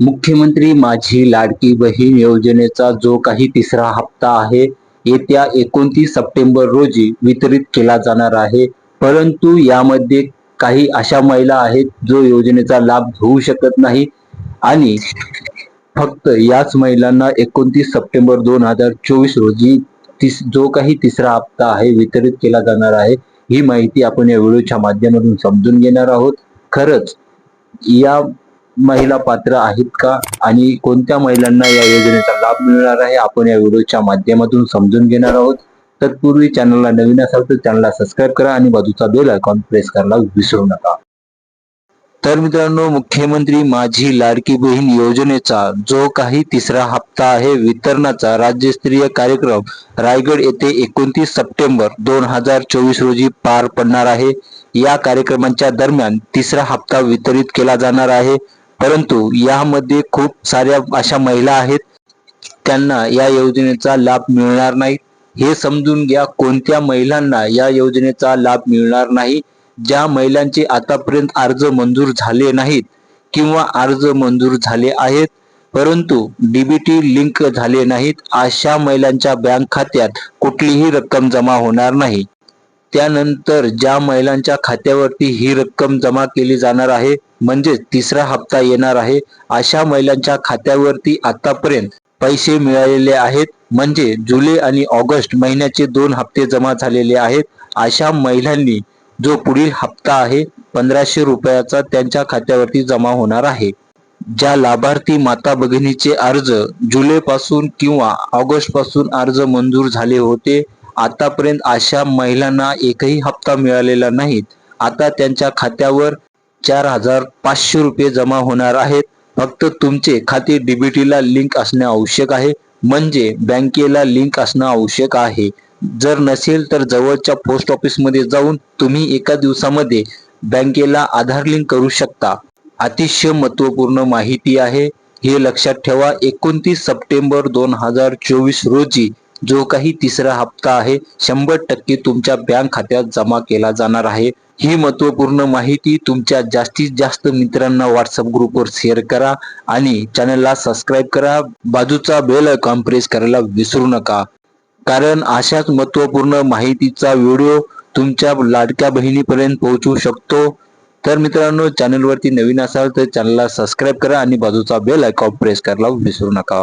मुख्यमंत्री माझी लाडकी बहीण योजनेचा जो काही तिसरा हप्ता आहे येत्या एकोणतीस सप्टेंबर रोजी वितरित केला जाणार आहे. परंतु यामध्ये काही अशा महिला आहेत जो योजनेचा लाभ घेऊ शकत नाही. आणि फक्त याच महिलांना एकोणतीस सप्टेंबर दोन हजार चोवीस रोजी तिस जो काही तिसरा हप्ता आहे वितरित केला जाणार आहे. ही माहिती आपण या व्हिडिओच्या माध्यमातून समजून घेणार आहोत. खरंच या महिला पात्र आहेत का? आणि कोणत्या महिलांना या योजनेचा लाभ मिळणार आहे? आपण या व्हिडिओच्या माध्यमातून समजून घेणार आहोत. तत्पूर्वी चॅनलला नवीन असाल तर चॅनलला सबस्क्राईब करा आणि बाजूचा बेल आयकॉन प्रेस करायला विसरू नका. तर मित्रांनो मुख्यमंत्री माझी लाडकी बहीण योजनेचा जो काही तिसरा हप्ता आहे वितरणाचा राज्यस्तरीय कार्यक्रम रायगड येथे एकोणतीस सप्टेंबर दोन हजार चोवीस रोजी पार पडणार आहे. या कार्यक्रमांच्या दरम्यान तिसरा हप्ता वितरित केला जाणार आहे. परंतु यामध्ये खूप साऱ्या अशा महिला आहेत त्यांना या योजनेचा लाभ मिळणार नाही. हे समजून घ्या कोणत्या महिलांना या योजनेचा लाभ मिळणार नाही ज्या महिलांचे आतापर्यंत अर्ज मंजूर झाले नाहीत किंवा अर्ज मंजूर झाले आहेत परंतु डीबीटी लिंक झाले नाहीत अशा महिलांच्या बँक खात्यात कुठलीही रक्कम जमा होणार नाही. त्यानंतर ज्या महिलांच्या खात्यावरती ही रक्कम जमा केली जाणार आहे म्हणजे तिसरा हप्ता येणार आहे अशा महिलांच्या खात्यावरती आतापर्यंत पैसे मिळालेले आहेत. म्हणजे जुलै आणि ऑगस्ट महिन्याचे दोन हप्ते जमा झालेले आहेत. अशा महिलांनी जो पुढील हप्ता आहे पंधराशे रुपयाचा त्यांच्या खात्यावरती जमा होणार आहे. ज्या लाभार्थी माता भगिनीचे अर्ज जुलै पासून किंवा ऑगस्टपासून अर्ज मंजूर झाले होते आतापर्यंत अशा महिलांना एकही हप्ता मिळालेला नाहीत. आता त्यांच्या खात्यावर चार हजार पाचशे रुपये जमा होणार आहेत. फक्त तुमचे खाते डीबीटीला लिंक असणे आवश्यक आहे. म्हणजे बँकेला लिंक असणं आवश्यक आहे. जर नसेल तर जवळच्या पोस्ट ऑफिसमध्ये जाऊन तुम्ही एका दिवसामध्ये बँकेला आधार लिंक करू शकता. अतिशय महत्त्वपूर्ण माहिती आहे. हे लक्षात ठेवा एकोणतीस सप्टेंबर दोन हजार चोवीस रोजी जो काही तिसरा हप्ता आहे शंभर टक्के तुमच्या बँक खात्यात जमा केला जाणार आहे. ही महत्त्वपूर्ण माहिती तुमच्या जास्तीत जास्त मित्रांना व्हॉट्सअप ग्रुपवर शेअर करा आणि चॅनलला सबस्क्राईब करा. बाजूचा बेल आयकॉन प्रेस करायला विसरू नका. कारण अशाच महत्त्वपूर्ण माहितीचा व्हिडिओ तुमच्या लाडक्या बहिणीपर्यंत पोहोचू शकतो. तर मित्रांनो चॅनलवरती नवीन असाल तर चॅनलला सबस्क्राईब करा आणि बाजूचा बेल आयकॉन प्रेस करायला विसरू नका.